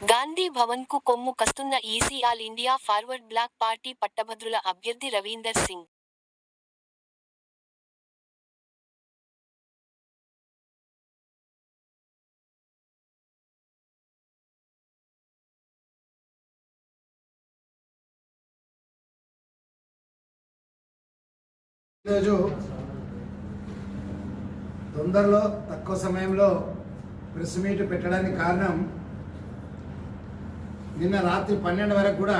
గాంధీ భవన్కు కొమ్ము కస్తున్న EC All India Forward Bloc party పట్టభద్రుల అభ్యర్థి రవీందర్ సింగ్. ఈరోజు తొందరలో తక్కువ సమయంలో ప్రెస్ మీట్ పెట్టడానికి కారణం నిన్న రాత్రి పన్నెండు వరకు కూడా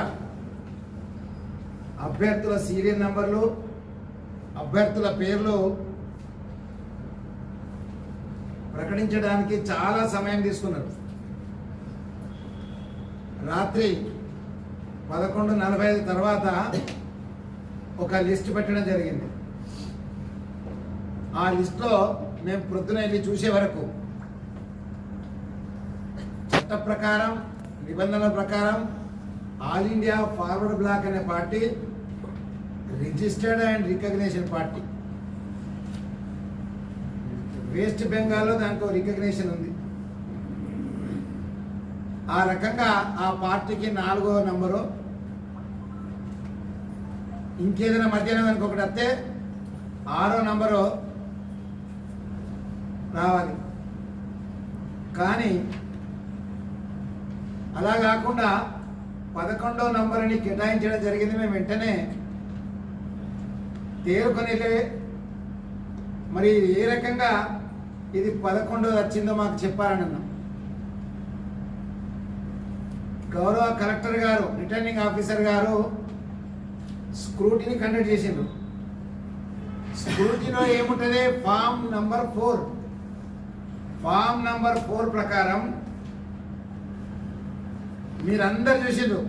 అభ్యర్థుల సీరియల్ నంబర్లు అభ్యర్థుల పేర్లు ప్రకటించడానికి చాలా సమయం తీసుకున్నారు. రాత్రి పదకొండు నలభై ఐదు తర్వాత ఒక లిస్ట్ పెట్టడం జరిగింది. ఆ లిస్ట్లో మేము ప్రొద్దున వెళ్ళి చూసే వరకు చట్ట ప్రకారం నిబంధనల ప్రకారం ఆల్ ఇండియా ఫార్వర్డ్ బ్లాక్ అనే party registered and recognition party. West బెంగాల్లో దానికి రికగ్నేషన్ ఉంది. ఆ రకంగా ఆ పార్టీకి నాలుగో నంబరు. ఇంకేదైనా మధ్యాహ్నం కనుక ఒకటి వస్తే ఆరో నంబరు రావాలి. కానీ అలా కాకుండా పదకొండో నంబర్ని కేటాయించడం జరిగింది. మేము వెంటనే తేరుకొని మరి ఏ రకంగా ఇది పదకొండో వచ్చిందో మాకు చెప్పాలని అన్నాం. గౌరవ కలెక్టర్ గారు రిటర్నింగ్ ఆఫీసర్ గారు స్క్రూటీని కండక్ట్ చేసిండ్రు. స్క్రూటీలో ఏముంటుంది? Form number four. Form number four ప్రకారం మీరందరు చూసిండ్రు.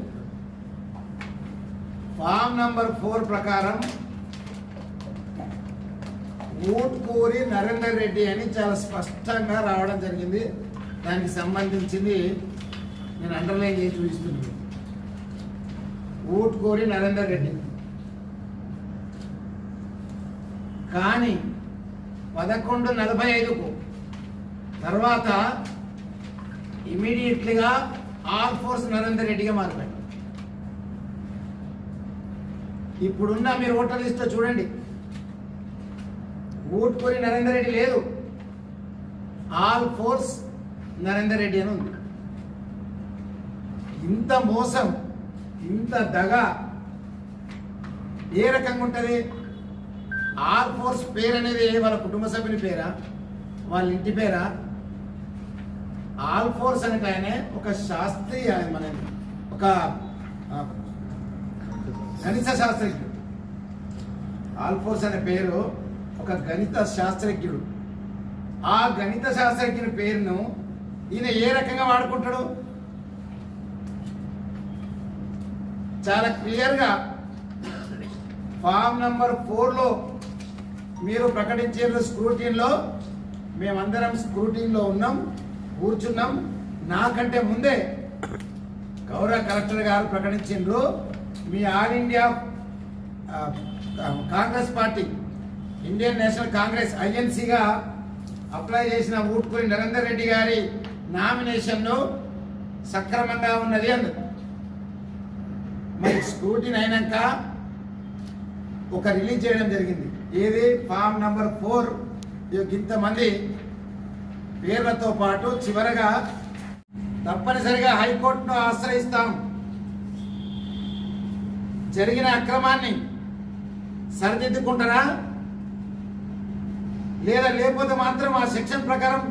ఫామ్ నంబర్ ఫోర్ ప్రకారం ఊట్కూరి నరేందర్ రెడ్డి అని చాలా స్పష్టంగా రావడం జరిగింది. దానికి సంబంధించింది నేను అండర్లైన్ చేసి చూపిస్తున్నాను. ఊట్కూరి నరేందర్ రెడ్డి. కానీ పదకొండు నలభై ఐదుకు తర్వాత ఇమీడియట్లీగా ఆల్ ఫోర్స్ నరేందర్ రెడ్డిగా మారిపోయాడు ఇప్పుడున్న మీరు ఓటర్ లిస్ట్లో చూడండి. ఊట్కూరి నరేందర్ రెడ్డి లేదు. ఆల్ ఫోర్స్ నరేందర్ రెడ్డి అని ఉంది. ఇంత మోసం ఇంత దగ ఏ రకంగా ఉంటుంది? ఆల్ ఫోర్స్ పేరు అనేది వాళ్ళ కుటుంబ సభ్యుని పేరా? వాళ్ళ ఇంటి పేరా? ఆల్ ఫోర్స్ అనేది ఆయన ఒక శాస్త్రీయ మన ఒక గణిత శాస్త్రజ్ఞుడు. ఆల్ ఫోర్స్ అనే పేరు ఒక గణిత శాస్త్రజ్ఞుడు. ఆ గణిత శాస్త్రజ్ఞుని పేరును ఈయన ఏ రకంగా వాడుకుంటాడు? చాలా క్లియర్గా ఫామ్ నంబర్ ఫోర్లో మీరు ప్రకటించే స్క్రూటీన్లో మేమందరం స్క్రూటీన్లో ఉన్నాం. కూర్చున్నాం. నాకంటే ముందే గౌరవ కలెక్టర్ గారు ప్రకటించిండ్రు. మీ All India Congress party Indian National Congress ఐఎన్సీగా apply చేసిన ఊట్కూరి నరేందర్ రెడ్డి గారి నామినేషన్ను సక్రమంగా ఉన్నది అందు. మరి స్క్రూటీన్ అయినాక ఒక రిలీజ్ చేయడం జరిగింది. ఏది? ఫామ్ నంబర్ ఫోర్ ఇంతమంది పేర్లతో పాటు చివరగా తప్పనిసరిగా హైకోర్టును ఆశ్రయిస్తాం. జరిగిన అక్రమాన్ని సరిదిద్దుకుంటారా? లేదా లేకపోతే మాత్రం ఆ సెక్షన్ ప్రకారం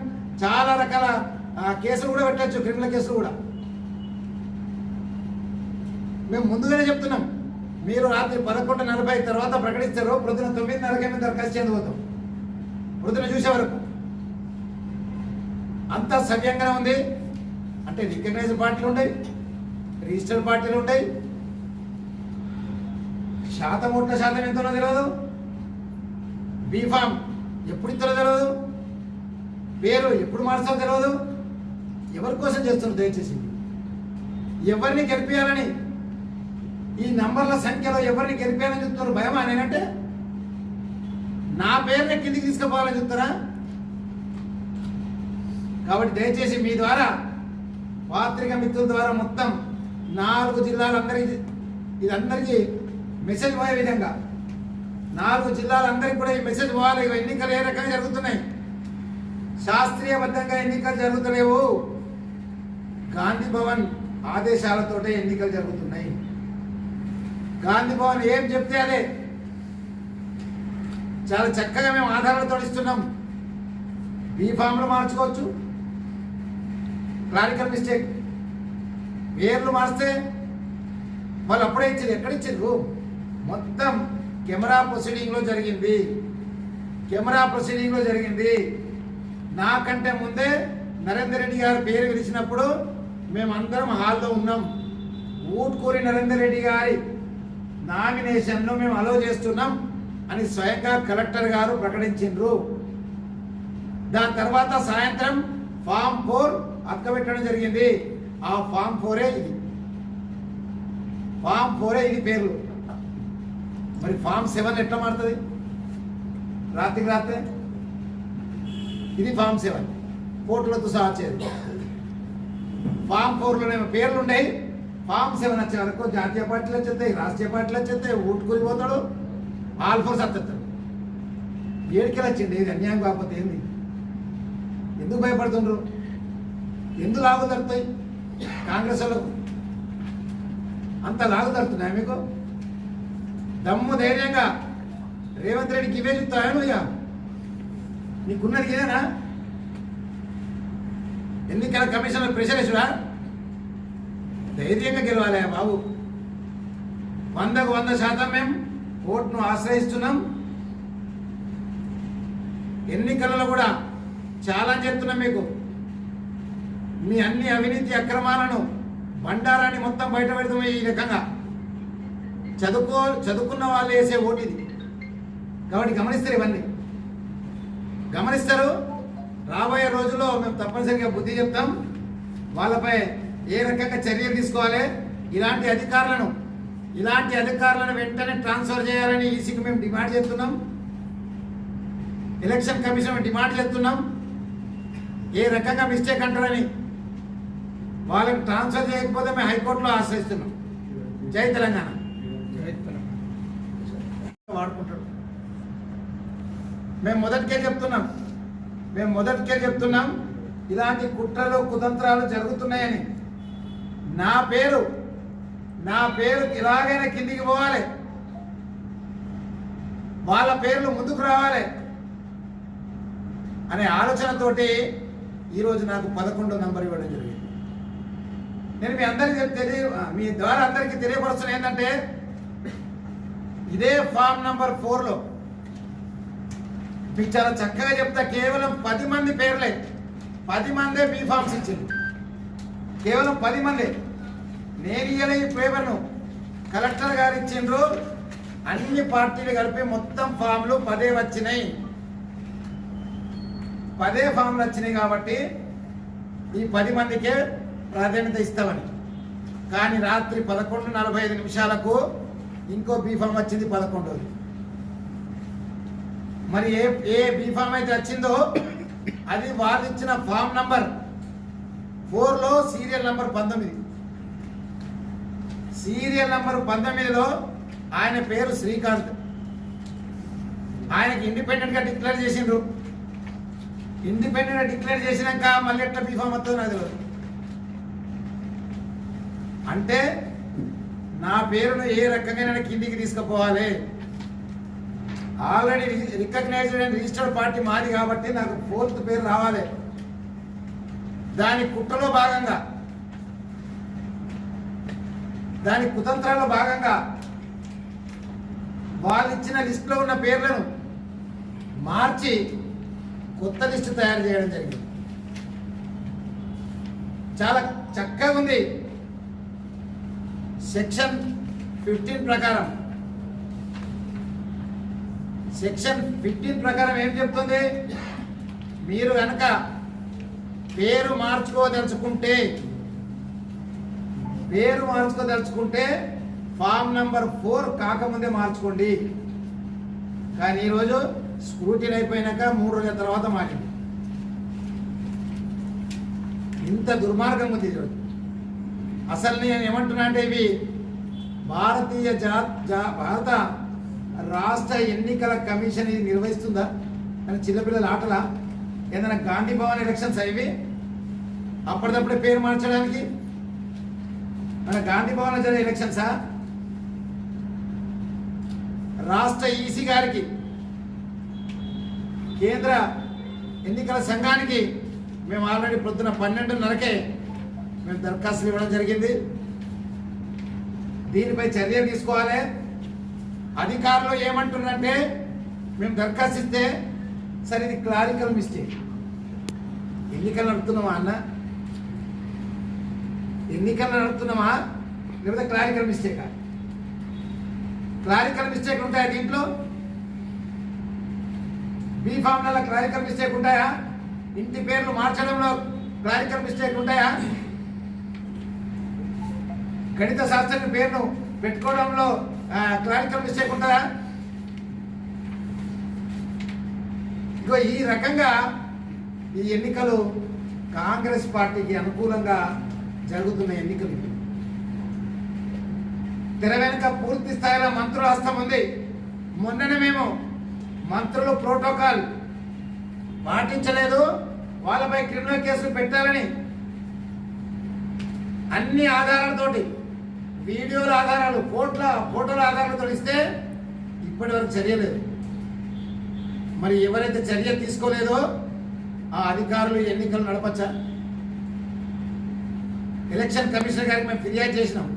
చాలా రకాల కేసులు కూడా పెట్టచ్చు క్రిమినల్ కేసులు కూడా. మేము ముందుగానే చెప్తున్నాం మీరు రాత్రి పదకొండు నలభై తర్వాత ప్రకటిస్తారు ప్రొద్దున తొమ్మిదిన్నరకే మేము దరఖాస్తు చెందబోతాం ప్రొద్దున చూసే వరకు. అంతా సవ్యంగానే ఉంది. అంటే రికగ్నైజ్ పార్టీలు ఉన్నాయి రిజిస్టర్ పార్టీలు ఉన్నాయి శాతం ఓట్ల శాతం ఎంతనో తెలియదు బీఫామ్ ఎప్పుడు ఇస్తారో తెలియదు పేరు ఎప్పుడు మార్చాలో తెలియదు ఎవరి కోసం చేస్తున్నారు దయచేసి? ఎవరిని గెలిపించాలని ఈ నంబర్ల సంఖ్యలో ఎవరిని గెలిపాలని చెప్తున్నారు? భయమా నేనంటే? నా పేరుని కిందికి తీసుకుపోవాలని చెప్తారా? కాబట్టి దయచేసి మీ ద్వారా పాత్రిక మిత్రుల ద్వారా మొత్తం నాలుగు జిల్లాలందరికీ ఇది అందరికీ మెసేజ్ పోయే విధంగా నాలుగు జిల్లాలందరికీ కూడా ఈ మెసేజ్ పోవాలి. ఎన్నికలు ఏ రకంగా జరుగుతున్నాయి? శాస్త్రీయబద్ధంగా ఎన్నికలు జరుగుతలేవు. గాంధీ భవన్ ఆదేశాలతోటే ఎన్నికలు జరుగుతున్నాయి. గాంధీ భవన్ ఏం చెప్తే అదే. చాలా చక్కగా మేము ఆధారాలతో ఇస్తున్నాం. బీఫామ్లు మార్చుకోవచ్చు. క్లారికల్ మిస్టేక్ పేర్లు మారిస్తే వాళ్ళు అప్పుడే ఇచ్చారు ఎక్కడిచ్చారు మొత్తం కెమెరా ప్రొసీడింగ్లో జరిగింది. కెమెరా ప్రొసీడింగ్లో జరిగింది. నాకంటే ముందే నరేందర్ రెడ్డి గారి పేరు పిలిచినప్పుడు మేమందరం హాల్లో ఉన్నాం. ఊట్కూరి నరేందర్ రెడ్డి గారి నామినేషన్ను మేము అలో చేస్తున్నాం అని స్వయంగా కలెక్టర్ గారు ప్రకటించిండ్రు. దాని తర్వాత సాయంత్రం ఫామ్ ఫోర్ అతకబెట్టడం జరిగింది. ఆ ఫామ్ ఫోరే ఇది. ఫామ్ ఫోరే ఇది పేర్లు. మరి ఫామ్ సెవెన్ ఎట్లా మారుతుంది? రాత్రికి రాత్రే? ఇది ఫామ్ సెవెన్. కోట్లతో సహా చేరు. ఫామ్ ఫోర్లోనేమో పేర్లు ఉన్నాయి ఫామ్ సెవెన్ వచ్చే వరకు జాతీయ పార్టీలు వచ్చేస్తాయి రాష్ట్రీయ పార్టీలు వచ్చేస్తాయి ఊటుకుని పోతాడు ఆల్ ఫోర్స్ వస్తాడు ఏడికెళ్ళి వచ్చింది? ఇది అన్యాయం కాకపోతే ఏంది? ఎందుకు భయపడుతుండ్రు? ఎందుకు లాగు దొరుకుతాయి? కాంగ్రెస్ వాళ్ళకు అంత లాగు తడుతున్నాయి మీకు? దమ్ము ధైర్యంగా రేవంత్ రెడ్డికి ఇవే చెప్తాయా నువ్వు ఇక? నీకున్నది ఇదేనా? ఎన్నికల కమిషన్లో ప్రెషర్ వేసుడా ధైర్యంగా గెలవాలి బాబు. వందకు వంద శాతం మేము ఓట్ను ఆశ్రయిస్తున్నాం. ఎన్నికలలో కూడా ఛాలెంజ్ చేస్తున్నాం మీకు. మీ అన్ని అవినీతి అక్రమాలను బండారాన్ని మొత్తం బయట పెడతాం ఈ రకంగా. చదువుకో చదువుకున్న వాళ్ళు వేసే ఓటు ఇది. కాబట్టి గమనిస్తారు ఇవన్నీ. గమనిస్తారు రాబోయే రోజుల్లో మేము తప్పనిసరిగా బుద్ధి చెప్తాం వాళ్ళపై ఏ రకంగా చర్యలు తీసుకోవాలి ఇలాంటి అధికారులను ఇలాంటి అధికారులను వెంటనే ట్రాన్స్ఫర్ చేయాలని ఈసీకి మేము డిమాండ్ చేస్తున్నాం. ఎలక్షన్ కమిషన్ డిమాండ్ చేస్తున్నాం. ఏ రకంగా మిస్టేక్ అంటారని వాళ్ళకి ట్రాన్స్ఫర్ చేయకపోతే మేము హైకోర్టులో ఆశ్రయిస్తున్నాం. జై తెలంగాణ. వాడుకుంటాడు. మేము మొదటికే చెప్తున్నాం. మేము మొదటికే చెప్తున్నాం. ఇలాంటి కుట్రలు కుతంత్రాలు జరుగుతున్నాయని. నా పేరు నా పేరు ఇలాగైనా కిందికి పోవాలి. వాళ్ళ పేర్లు ముందుకు రావాలి. అనే ఆలోచనతోటి ఈరోజు నాకు పదకొండో నంబర్ ఇవ్వడం జరిగింది. నేను మీ అందరికీ తెలియ మీ ద్వారా అందరికీ తెలియపరుస్తున్న ఏంటంటే ఇదే ఫామ్ నంబర్ ఫోర్లో మీకు చాలా చక్కగా చెప్తా కేవలం పది మంది పేర్లే. పది మందే బీ ఫామ్స్ ఇచ్చింది. కేవలం పది మందే. నేను ఇయ్యలే ఈ పేపర్ను కలెక్టర్ గారు ఇచ్చిండ్రు. అన్ని పార్టీలు కలిపి మొత్తం ఫామ్లు పదే వచ్చినాయి. పదే ఫామ్లు వచ్చినాయి కాబట్టి ఈ పది మందికే ప్రాధాన్యత ఇస్తామని. కానీ రాత్రి పదకొండు నలభై ఐదు నిమిషాలకు ఇంకో బీఫామ్ వచ్చింది పదకొండోది మరి ఏ ఏ బీఫామ్ అయితే వచ్చిందో అది వాళ్ళు ఇచ్చిన ఫామ్ నంబర్ ఫోర్లో సీరియల్ నంబర్ పంతొమ్మిది. సీరియల్ నంబర్ పంతొమ్మిదిలో ఆయన పేరు శ్రీకాంత్. ఆయనకి ఇండిపెండెంట్గా డిక్లేర్ చేసిండ్రు. ఇండిపెండెంట్గా డిక్లేర్ చేసినాక మళ్ళీ ఎట్లా బీఫామ్ వస్తుందో నాకు తెలియదు అంటే నా పేరును ఏ రకంగా కిందికి తీసుకుపోవాలి? Already recognized and registered party మాది కాబట్టి నాకు ఫోర్త్ పేరు రావాలి. దాని కుట్రలో భాగంగా దాని కుతంత్రాల్లో భాగంగా వాళ్ళు ఇచ్చిన లిస్టులో ఉన్న పేర్లను మార్చి కొత్త లిస్టు తయారు చేయడం జరిగింది. చాలా చక్కగా ఉంది. సెక్షన్ ఫిఫ్టీన్ ప్రకారం. సెక్షన్ ఫిఫ్టీన్ ప్రకారం ఏం చెప్తుంది? మీరు కనుక పేరు మార్చుకోదలుచుకుంటే పేరు మార్చుకోదలుచుకుంటే ఫామ్ నంబర్ ఫోర్ కాకముందే మార్చుకోండి. కానీ ఈరోజు స్క్రూటీన్ అయిపోయినాక మూడు రోజుల తర్వాత మార్చండి. ఇంత దుర్మార్గం ఉంది ఈరోజు అసలు నేను ఏమంటున్నా అంటే ఇవి భారతీయ జా జా- భారత రాష్ట్ర ఎన్నికల కమిషన్ ఇది నిర్వహిస్తుందా? అని చిన్నపిల్లల ఆటలా. ఏదైనా గాంధీ భవన్ ఎలక్షన్స్ అవి అప్పటికప్పుడే పేరు మార్చడానికి? మన గాంధీ భవన్ జరిగే ఎలక్షన్సా? రాష్ట్ర ఈసీ గారికి కేంద్ర ఎన్నికల సంఘానికి మేము ఆల్రెడీ పొద్దున పన్నెండున్నరకే మేము దరఖాస్తులు ఇవ్వడం జరిగింది. దీనిపై చర్య తీసుకోవాలి. అధికారులు ఏమంటున్నారంటే మేము దరఖాస్తు ఇస్తే సరే ఇది క్లారికల్ మిస్టేక్. ఎన్నికలు నడుపుతున్నామా అన్న? ఎన్నికలు నడుపుతున్నామా? లేకపోతే క్లారికల్ మిస్టేకా? క్లారికల్ మిస్టేక్ ఉంటాయా దీంట్లో? బీ ఫామ్లలో క్లారికల్ మిస్టేక్ ఉంటాయా? ఇంటి పేర్లు మార్చడంలో క్లారికల్ మిస్టేక్ ఉంటాయా? గణిత శాస్త్రం పేరును పెట్టుకోవడంలో క్లారికల్ మిస్టేక్ ఉంటుందా ఇగో ఈ రకంగా ఈ ఎన్నికలు కాంగ్రెస్ పార్టీకి అనుకూలంగా జరుగుతున్న ఎన్నికలు తెర వెనుక పూర్తి స్థాయిలో మంత్రుల హస్తం ఉంది. మొన్ననే మేము మంత్రులు ప్రోటోకాల్ పాటించలేదు. వాళ్ళపై క్రిమినల్ కేసులు పెట్టాలని అన్ని ఆధారాలతోటి వీడియోల ఆధారాలు కోట్ల ఫోటోల ఆధారాలు ఇస్తే ఇప్పటి వరకు చర్య లేదు. మరి ఎవరైతే చర్య తీసుకోలేదో ఆ అధికారులు ఎన్నికలు నడపచ్చా? ఎలక్షన్ కమిషనర్ గారికి మేము ఫిర్యాదు చేసినాం.